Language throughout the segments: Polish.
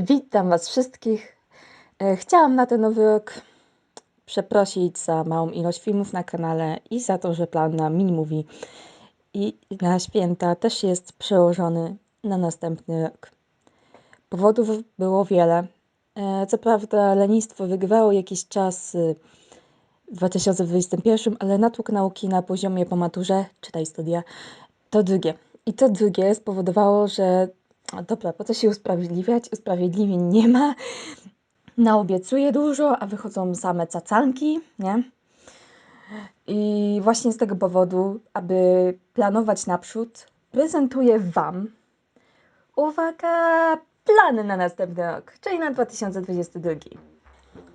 Witam Was wszystkich. E, Chciałam na ten nowy rok przeprosić za małą ilość filmów na kanale i za to, że plan na mini-movie i na święta też jest przełożony na następny rok. Powodów było wiele. E, Co prawda lenistwo wygrywało jakiś czas w 2021, ale natłok nauki na poziomie po maturze, czytaj studia, to drugie. I to drugie spowodowało, że a dobra, po co się usprawiedliwiać? Usprawiedliwień nie ma. Naobiecuję dużo, a wychodzą same cacanki, nie? I właśnie z tego powodu, aby planować naprzód, prezentuję Wam, uwaga, plany na następny rok, czyli na 2022.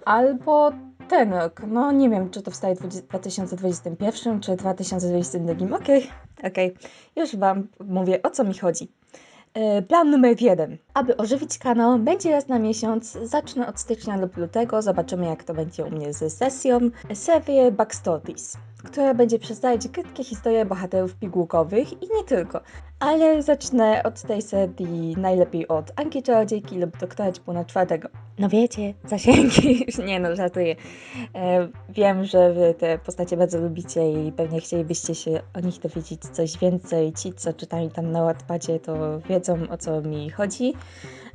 Albo ten rok. No nie wiem, czy to wstaje w 2021 czy 2022. Okej, okej. Już Wam mówię, o co mi chodzi. E, Plan numer jeden. Aby ożywić kanał, będzie raz na miesiąc. Zacznę od stycznia lub lutego. Zobaczymy, jak to będzie u mnie ze sesją. Serię Backstories, która będzie przedstawiać krótkie historie bohaterów pigułkowych i nie tylko. Ale zacznę od tej serii najlepiej od Anki Czarodziejki lub Doktora Ćpuna czwartego. No wiecie, zasięgi. nie no, żartuję. E, wiem, że wy te postacie bardzo lubicie i pewnie chcielibyście się o nich dowiedzieć coś więcej. Ci, co czytali tam na Wattpadzie, to wiedzą o co mi chodzi,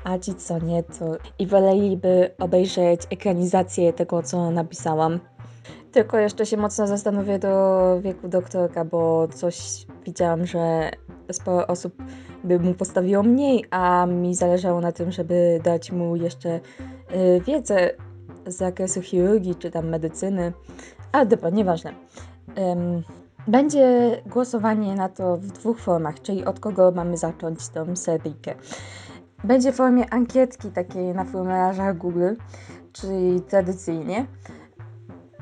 a ci, co nie, to i woleliby obejrzeć ekranizację tego, co napisałam. Tylko jeszcze się mocno zastanowię do wieku doktorka, bo coś widziałam, że sporo osób by mu postawiło mniej, a mi zależało na tym, żeby dać mu jeszcze y, wiedzę z zakresu chirurgii czy tam medycyny. Ale dobra, nieważne. Będzie głosowanie na to w dwóch formach, czyli od kogo mamy zacząć tą seryjkę. Będzie w formie ankietki takiej na formularzach Google, czyli tradycyjnie.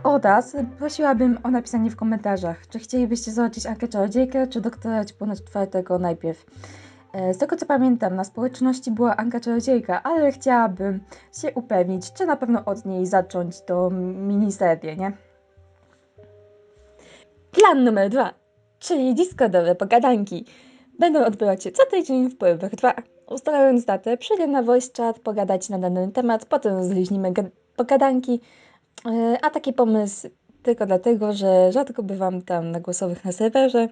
Oraz prosiłabym o napisanie w komentarzach, czy chcielibyście zobaczyć Ankę Czarodziejkę, czy doktora Ćpuna czwartego najpierw. E, Z tego co pamiętam, na społeczności była Anka Czarodziejka, ale chciałabym się upewnić, czy na pewno od niej zacząć tą miniserię, nie? Plan numer dwa, czyli Discordowe pogadanki. Będą odbywać się co tydzień w połowach dwa. Ustalając datę, przyjdę na voice chat, pogadać na dany temat, potem rozluźnimy ga- pogadanki. E, A taki pomysł tylko dlatego, że rzadko bywam tam na głosowych na serwerze,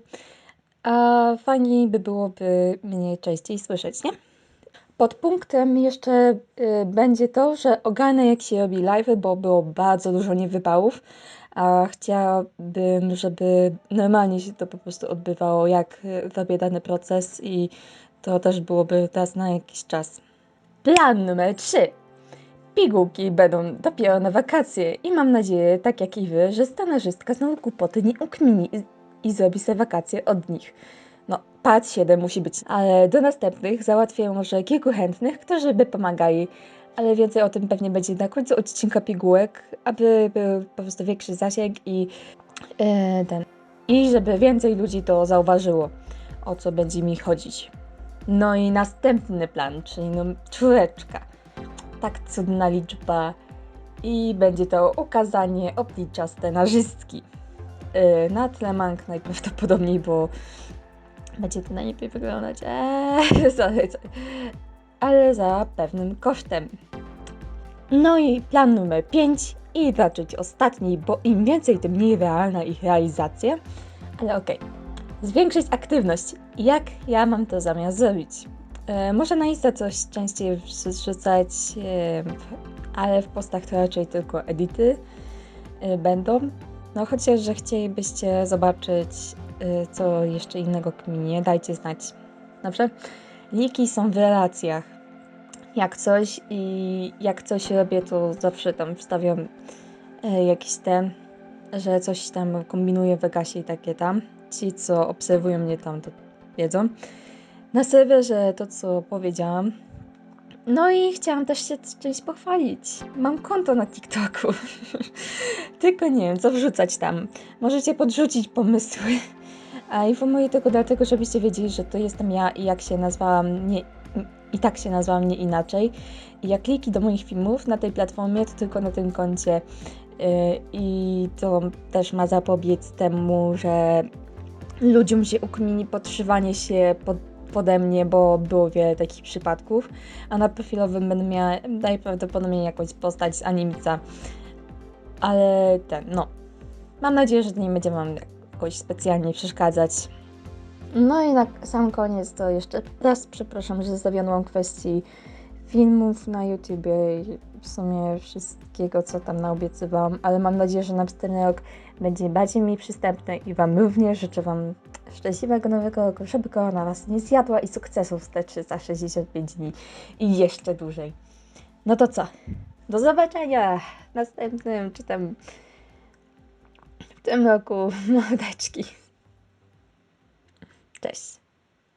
a fajniej by byłoby mnie częściej słyszeć, nie? Pod punktem jeszcze y, będzie to, że ogarnę jak się robi live, bo było bardzo dużo niewypałów, a chciałabym, żeby normalnie się to po prostu odbywało, jak y, robię dany proces i to też byłoby teraz na jakiś czas. Plan numer 3. Pigułki będą dopiero na wakacje i mam nadzieję, tak jak i wy, że scenarzystka znowu kłopoty nie ukmini i, i zrobi sobie wakacje od nich. No, part 7 musi być, ale do następnych załatwię może kilku chętnych, którzy by pomagali, ale więcej o tym pewnie będzie na końcu odcinka pigułek, aby był po prostu większy zasięg i e, ten. I żeby więcej ludzi to zauważyło, o co będzie mi chodzić. No i następny plan, czyli no, czwóreczka. Tak cudna liczba. I będzie to ukazanie oblicza scenarzystki. Yy, na tle mang najprawdopodobniej, bo będzie to najlepiej wyglądać. Eee. Ale za pewnym kosztem. No i plan numer 5 i zacząć ostatni, bo im więcej, tym mniej realna ich realizacja. Ale okej. Zwiększyć aktywność. Jak ja mam to zamiar zrobić? E, może na Insta coś częściej wrzucać, e, ale w postach to raczej tylko edity e, będą. No chociaż, że chcielibyście zobaczyć, co jeszcze innego kminie, dajcie znać. Dobrze? Linki są w relacjach. Jak coś i jak coś robię, to zawsze tam wstawiam jakiś ten, że coś tam kombinuję w Vegasie i takie tam. Ci, co obserwują mnie tam, to wiedzą. Na serwerze to, co powiedziałam. No i chciałam też się czymś pochwalić. Mam konto na TikToku. Tylko nie wiem, co wrzucać tam. Możecie podrzucić pomysły. A informuję tylko dlatego, żebyście wiedzieli, że to jestem ja i jak się nazwałam nie, i tak się nazwałam nie inaczej. I jak kliki do moich filmów na tej platformie, to tylko na tym koncie. Yy, I to też ma zapobiec temu, że ludziom się ukmini podszywanie się pod pode mnie, bo było wiele takich przypadków, a na profilowym będę miała najprawdopodobniej jakąś postać z Animica. Ale ten, no. Mam nadzieję, że nie będzie Wam jakoś specjalnie przeszkadzać. No i na sam koniec to jeszcze raz przepraszam, że zawiodłam kwestii filmów na YouTubie w sumie wszystkiego, co tam naobiecywałam, ale mam nadzieję, że następny rok będzie bardziej mi przystępny i Wam również życzę Wam szczęśliwego nowego roku, żeby korona Was nie zjadła i sukcesów te 365 dni i jeszcze dłużej. No to co? Do zobaczenia w następnym, czy tam w tym roku, mordeczki. Cześć.